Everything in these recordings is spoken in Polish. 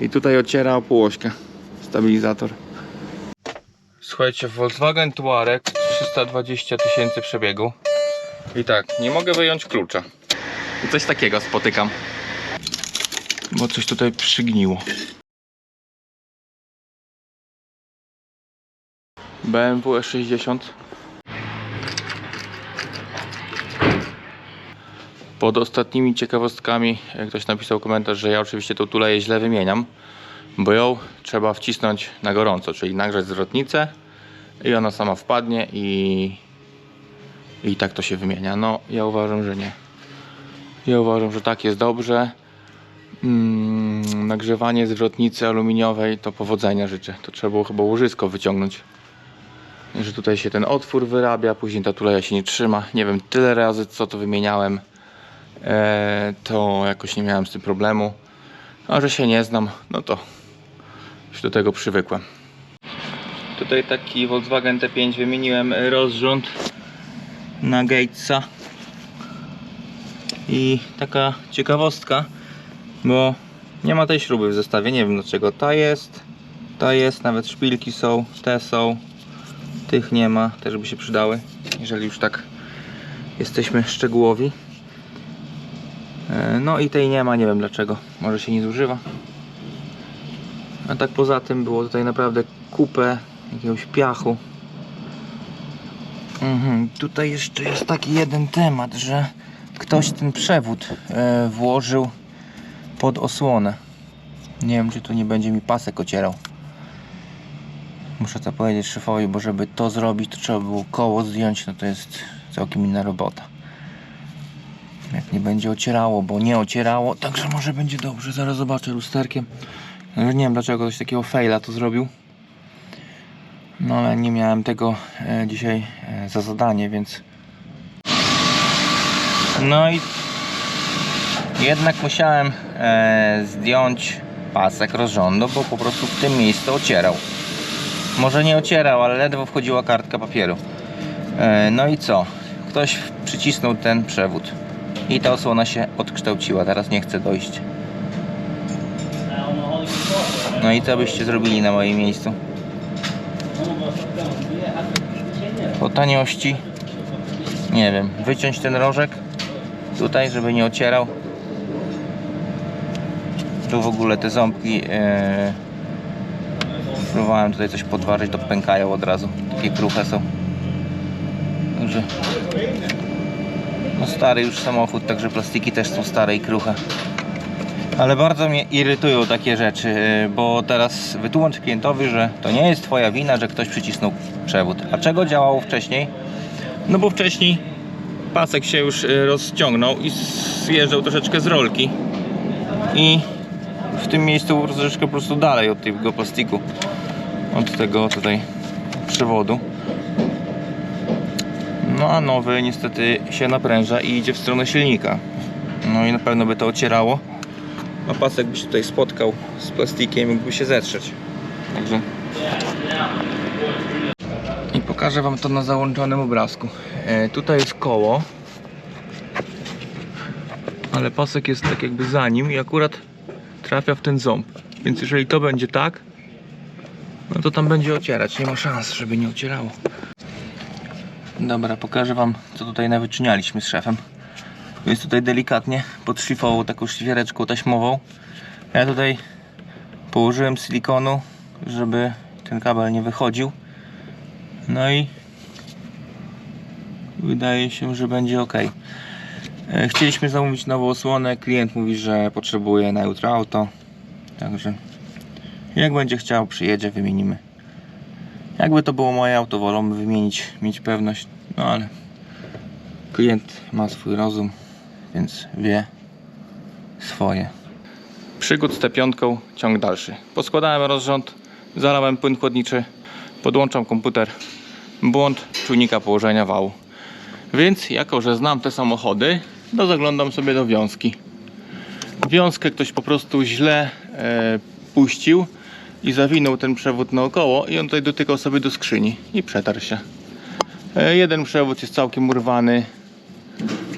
I tutaj ociera o półośkę. Stabilizator. Słuchajcie, Volkswagen Touareg 320 tysięcy przebiegu. I tak, nie mogę wyjąć klucza. I coś takiego spotykam. Bo coś tutaj przygniło. BMW E60 Pod ostatnimi ciekawostkami jak ktoś napisał komentarz, że ja oczywiście tą tuleję źle wymieniam, bo ją trzeba wcisnąć na gorąco, czyli nagrzać zwrotnicę i ona sama wpadnie i, i tak to się wymienia. No, ja uważam, że nie. Ja uważam, że tak jest dobrze. Mm, nagrzewanie zwrotnicy aluminiowej to powodzenia życzę. To trzeba było chyba łożysko wyciągnąć. Że tutaj się ten otwór wyrabia, później ta tuleja się nie trzyma. Nie wiem, tyle razy co to wymieniałem e, to jakoś nie miałem z tym problemu. A że się nie znam, no to już do tego przywykłem. Tutaj taki Volkswagen T5 wymieniłem rozrząd na Gatesa. I taka ciekawostka, bo nie ma tej śruby w zestawie, nie wiem dlaczego. Ta jest, ta jest, nawet szpilki są, te są, tych nie ma, też by się przydały, jeżeli już tak jesteśmy szczegółowi. E, No i tej nie ma, nie wiem dlaczego. Może się nie zużywa. A tak poza tym było tutaj naprawdę kupę jakiegoś piachu. Mhm. Tutaj jeszcze jest taki jeden temat, że ktoś ten przewód e, włożył pod osłonę. Nie wiem, czy tu nie będzie mi pasek ocierał. Muszę to powiedzieć szefowi, bo żeby to zrobić, to trzeba było koło zdjąć, no to jest całkiem inna robota. Jak nie będzie ocierało, bo nie ocierało, także może będzie dobrze. Zaraz zobaczę lusterkiem. No, Nie wiem dlaczego ktoś takiego faila to zrobił. No ale nie miałem tego e, dzisiaj e, za zadanie, więc. No i jednak musiałem e, zdjąć pasek rozrządu, bo po prostu w tym miejscu ocierał. Może nie ocierał, ale ledwo wchodziła kartka papieru. No i co? Ktoś przycisnął ten przewód. I ta osłona się odkształciła. Teraz nie chce dojść. No i co byście zrobili na moim miejscu? Po taniości nie wiem, wyciąć ten rożek tutaj, żeby nie ocierał. Tu w ogóle te ząbki e, próbowałem tutaj coś podważyć, to pękają od razu. Takie kruche są. Także no stary już samochód, także plastiki też są stare i kruche. Ale bardzo mnie irytują takie rzeczy, yy, bo teraz wytłumacz klientowi, że to nie jest twoja wina, że ktoś przycisnął przewód. A czego działało wcześniej? No bo wcześniej pasek się już yy, rozciągnął i zjeżdżał troszeczkę z rolki. I w tym miejscu troszeczkę po prostu dalej od tego plastiku. Od tego tutaj przewodu. No a nowy niestety się napręża i idzie w stronę silnika. No i na pewno by to ocierało. A pasek by się tutaj spotkał z plastikiem i mógłby się zetrzeć. Także. I pokażę Wam to na załączonym obrazku. E, tutaj jest koło. Ale pasek jest tak jakby za nim i akurat trafia w ten ząb. Więc jeżeli to będzie tak, no to tam będzie ocierać. Nie ma szans, żeby nie ocierało. Dobra, pokażę Wam, co tutaj nawyczynialiśmy z szefem. Jest tutaj delikatnie podszlifował taką szlifiereczką taśmową. Ja tutaj położyłem silikonu, żeby ten kabel nie wychodził. No i wydaje się, że będzie ok. E, Chcieliśmy zamówić nową osłonę. Klient mówi, że potrzebuje na jutro auto. Także jak będzie chciał, przyjedzie, wymienimy. Jakby to było moje auto, wolą wymienić, mieć pewność. No ale klient ma swój rozum, więc wie swoje. Przygód z T5, ciąg dalszy. Poskładałem rozrząd, zalałem płyn chłodniczy, podłączam komputer, błąd czujnika położenia wału. Więc jako, że znam te samochody, to zaglądam sobie do wiązki. Wiązkę ktoś po prostu źle e, puścił i zawinął ten przewód naokoło i on tutaj dotykał sobie do skrzyni i przetarł się. E, jeden przewód jest całkiem urwany,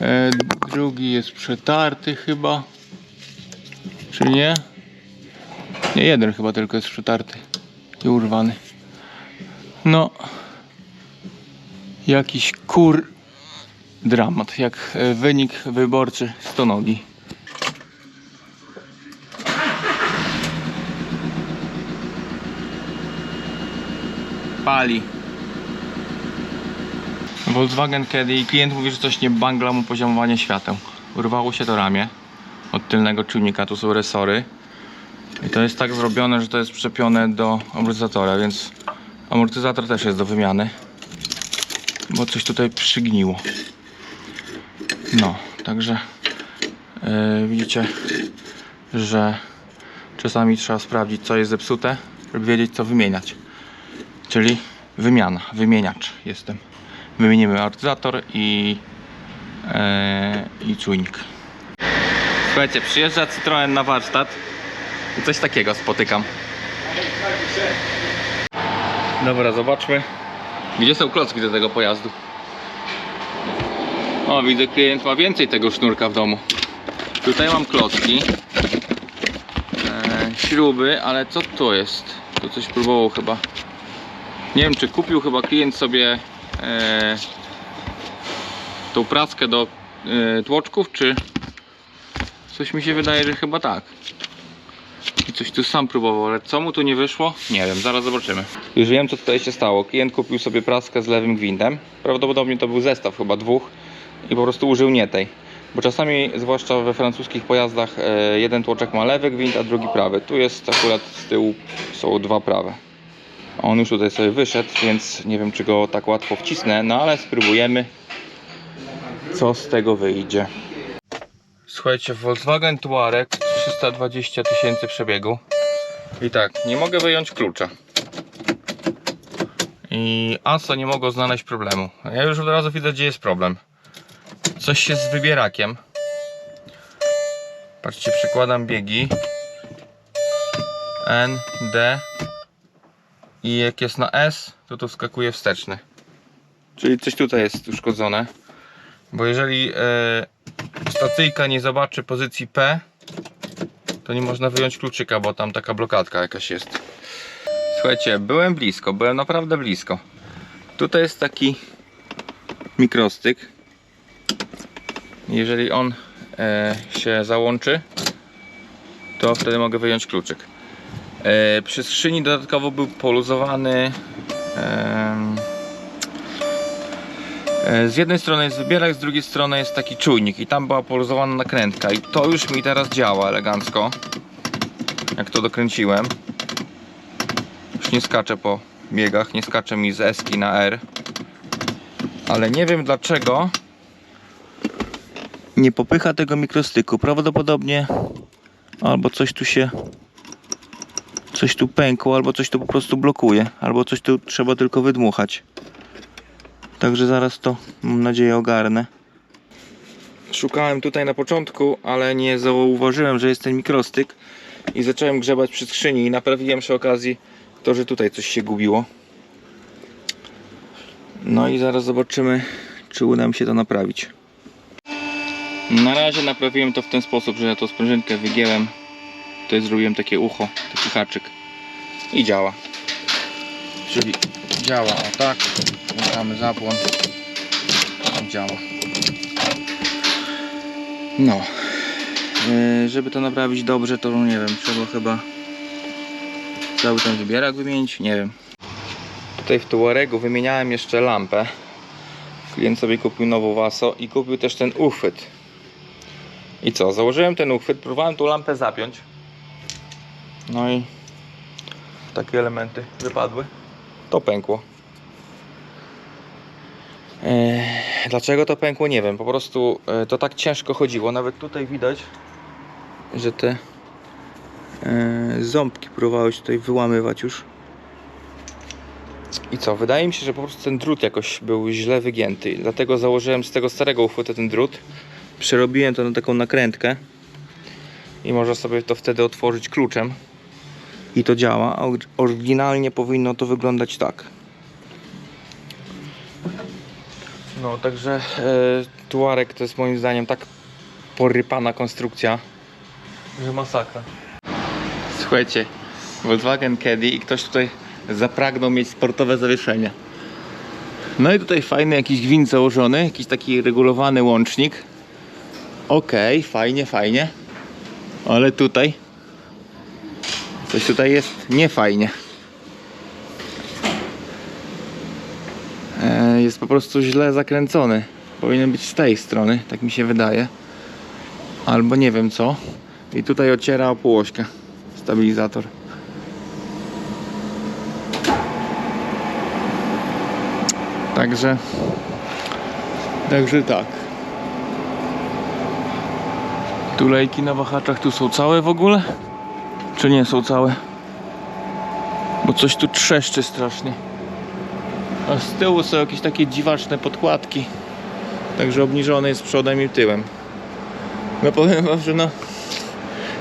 e, drugi jest przetarty chyba, czy nie? Nie, jeden chyba tylko jest przetarty i urwany. No, jakiś kur dramat, jak e, wynik wyborczy stonogi. Pali. Volkswagen kiedy klient mówi, że coś nie bangla mu poziomowanie świateł. Urwało się to ramię od tylnego czujnika, tu są resory. I to jest tak zrobione, że to jest przyczepione do amortyzatora, więc amortyzator też jest do wymiany. Bo coś tutaj przygniło. No, także yy, widzicie, że czasami trzeba sprawdzić co jest zepsute, żeby wiedzieć co wymieniać. Czyli wymiana, wymieniacz jestem. Wymienimy amortyzator i, e, i czujnik. Słuchajcie, przyjeżdża Citroen na warsztat i coś takiego spotykam. Dobra, zobaczmy. Gdzie są klocki do tego pojazdu? O, widzę, klient ma więcej tego sznurka w domu. Tutaj mam klocki. E, śruby, ale co to jest? Tu coś próbował chyba. Nie wiem, czy kupił chyba klient sobie tą praskę do e, tłoczków, czy coś mi się wydaje, że chyba tak. I coś tu sam próbował, ale co mu tu nie wyszło? Nie wiem, zaraz zobaczymy. Już wiem, co tutaj się stało. Klient kupił sobie praskę z lewym gwintem. Prawdopodobnie to był zestaw chyba dwóch i po prostu użył nie tej. Bo czasami, zwłaszcza we francuskich pojazdach, e, jeden tłoczek ma lewy gwint, a drugi prawy. Tu jest akurat z tyłu są dwa prawe. On już tutaj sobie wyszedł, więc nie wiem, czy go tak łatwo wcisnę, no ale spróbujemy, co z tego wyjdzie. Słuchajcie, Volkswagen Touareg 320 tysięcy przebiegu. I tak, nie mogę wyjąć klucza. I ASO nie mogło znaleźć problemu. Ja już od razu widzę, gdzie jest problem. Coś się z wybierakiem. Patrzcie, przykładam biegi. N, D. I jak jest na S, to tu wskakuje wsteczny. Czyli coś tutaj jest uszkodzone. Bo jeżeli e, stacyjka nie zobaczy pozycji P, to nie można wyjąć kluczyka, bo tam taka blokadka jakaś jest. Słuchajcie, byłem blisko, byłem naprawdę blisko. Tutaj jest taki mikrostyk. Jeżeli on e, się załączy, to wtedy mogę wyjąć kluczyk. E, przy skrzyni dodatkowo był poluzowany. e, z jednej strony jest wybierak, z drugiej strony jest taki czujnik i tam była poluzowana nakrętka i to już mi teraz działa elegancko. Jak to dokręciłem. Już nie skaczę po biegach, nie skaczę mi z S na R. Ale nie wiem dlaczego nie popycha tego mikrostyku. Prawdopodobnie albo coś tu się coś tu pękło, albo coś tu po prostu blokuje, albo coś tu trzeba tylko wydmuchać. Także zaraz to mam nadzieję ogarnę. Szukałem tutaj na początku, ale nie zauważyłem, że jest ten mikrostyk i zacząłem grzebać przy skrzyni i naprawiłem przy okazji to, że tutaj coś się gubiło. No i zaraz zobaczymy, czy uda mi się to naprawić. Na razie naprawiłem to w ten sposób, że tą sprężynkę wygięłem. Tutaj zrobiłem takie ucho, taki haczyk i działa. Czyli działa o tak, włączamy zapłon, działa. No, Yy, żeby to naprawić dobrze, to nie wiem, trzeba chyba cały ten wybierak wymienić, nie wiem. Tutaj w Tuaregu wymieniałem jeszcze lampę. Klient sobie kupił nową Waso i kupił też ten uchwyt. I co, założyłem ten uchwyt, próbowałem tą lampę zapiąć. No i takie elementy wypadły. To pękło. Eee, dlaczego to pękło? Nie wiem. Po prostu e, to tak ciężko chodziło. Nawet tutaj widać, że te e, ząbki próbowały się tutaj wyłamywać już. I co? Wydaje mi się, że po prostu ten drut jakoś był źle wygięty. Dlatego założyłem z tego starego uchwytu ten drut. Przerobiłem to na taką nakrętkę. I można sobie to wtedy otworzyć kluczem. I to działa. Oryginalnie powinno to wyglądać tak. No, także e, Tuareg to jest moim zdaniem tak porypana konstrukcja, że masakra. Słuchajcie, Volkswagen Caddy i ktoś tutaj zapragnął mieć sportowe zawieszenie. No i tutaj fajny jakiś gwint założony, jakiś taki regulowany łącznik. Okej, fajnie, fajnie. Ale tutaj coś tutaj jest niefajnie. E, Jest po prostu źle zakręcony. Powinien być z tej strony, tak mi się wydaje. Albo nie wiem co. I tutaj ociera o półośkę. Stabilizator. Także Także tak. Tu lejki na wahaczach tu są całe w ogóle? Czy nie są całe? Bo coś tu trzeszczy strasznie. A z tyłu są jakieś takie dziwaczne podkładki. Także obniżony jest przodem i tyłem. No powiem wam, że no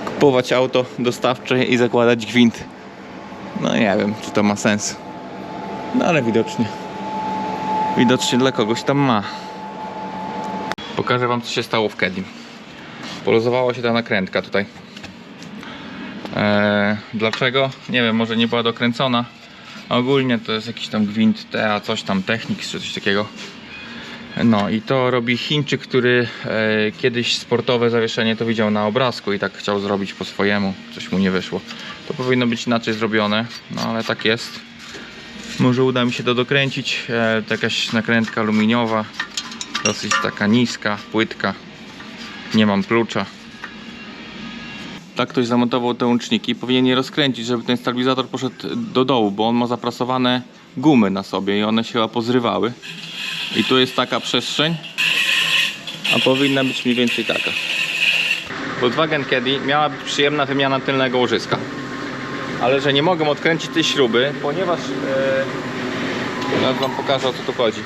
kupować auto dostawcze i zakładać gwint. No nie wiem, czy to ma sens. No ale widocznie. Widocznie dla kogoś tam ma. Pokażę wam co się stało w Kedim. Poluzowała się ta nakrętka tutaj. Eee, dlaczego? Nie wiem, może nie była dokręcona. Ogólnie to jest jakiś tam gwint TA, coś tam Technics czy coś takiego. No i to robi Chińczyk, który e, kiedyś sportowe zawieszenie to widział na obrazku i tak chciał zrobić po swojemu. Coś mu nie wyszło. To powinno być inaczej zrobione, no ale tak jest. Może uda mi się to dokręcić. E, to jakaś nakrętka aluminiowa, dosyć taka niska, płytka. Nie mam klucza. Tak ktoś zamontował te łączniki. Powinien je rozkręcić, żeby ten stabilizator poszedł do dołu, bo on ma zaprasowane gumy na sobie i one się pozrywały. I tu jest taka przestrzeń, a powinna być mniej więcej taka. Volkswagen Caddy miała być przyjemna wymiana tylnego łożyska. Ale że nie mogę odkręcić tej śruby, ponieważ e, teraz wam pokażę o co tu chodzi.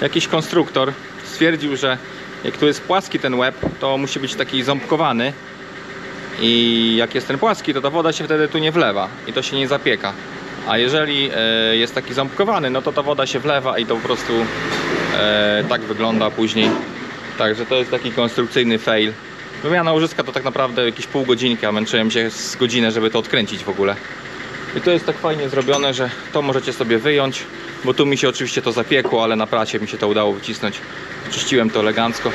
Jakiś konstruktor stwierdził, że jak tu jest płaski ten łeb, to musi być taki ząbkowany i jak jest ten płaski, to ta woda się wtedy tu nie wlewa i to się nie zapieka. A jeżeli e, jest taki ząbkowany, no to ta woda się wlewa i to po prostu e, tak wygląda później. Także to jest taki konstrukcyjny fail. Wymiana łożyska to tak naprawdę jakieś pół godzinki, a męczyłem się z godzinę, żeby to odkręcić w ogóle. I to jest tak fajnie zrobione, że to możecie sobie wyjąć, bo tu mi się oczywiście to zapiekło, ale na pracie mi się to udało wycisnąć. Czyściłem to elegancko.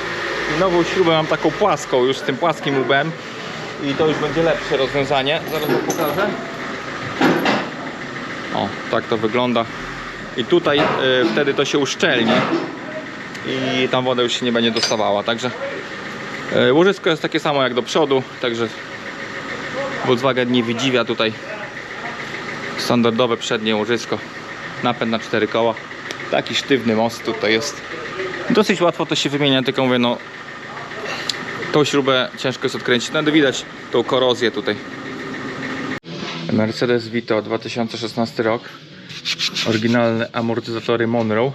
I nową śrubę mam taką płaską, już z tym płaskim łbem. I to już będzie lepsze rozwiązanie. Zaraz wam pokażę. O, tak to wygląda. I tutaj y, wtedy to się uszczelni i tam woda już się nie będzie dostawała. Także y, łożysko jest takie samo jak do przodu, także Volkswagen nie wydziwia tutaj. Standardowe przednie łożysko, napęd na cztery koła. Taki sztywny most tutaj jest. Dosyć łatwo to się wymienia, tylko mówię, no tą śrubę ciężko jest odkręcić. Nawet widać tą korozję tutaj. Mercedes Vito 2016 rok. Oryginalne amortyzatory Monroe.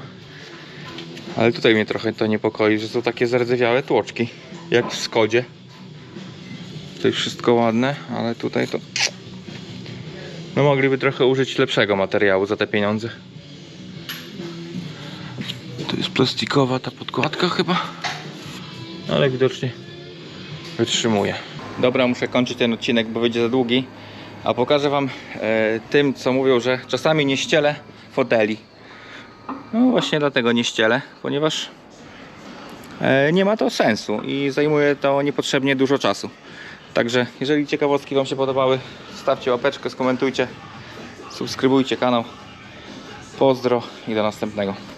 Ale tutaj mnie trochę to niepokoi, że są takie zardzewiałe tłoczki. Jak w Skodzie. Tutaj wszystko ładne, ale tutaj to... No mogliby trochę użyć lepszego materiału za te pieniądze. To jest plastikowa ta podkładka chyba. Ale widocznie wytrzymuje. Dobra, muszę kończyć ten odcinek, bo będzie za długi. A pokażę Wam e, tym, co mówią, że czasami nie ścielę foteli. No właśnie dlatego nie ścielę, ponieważ e, nie ma to sensu i zajmuje to niepotrzebnie dużo czasu. Także jeżeli ciekawostki Wam się podobały, stawcie łapeczkę, skomentujcie, subskrybujcie kanał. Pozdro i do następnego.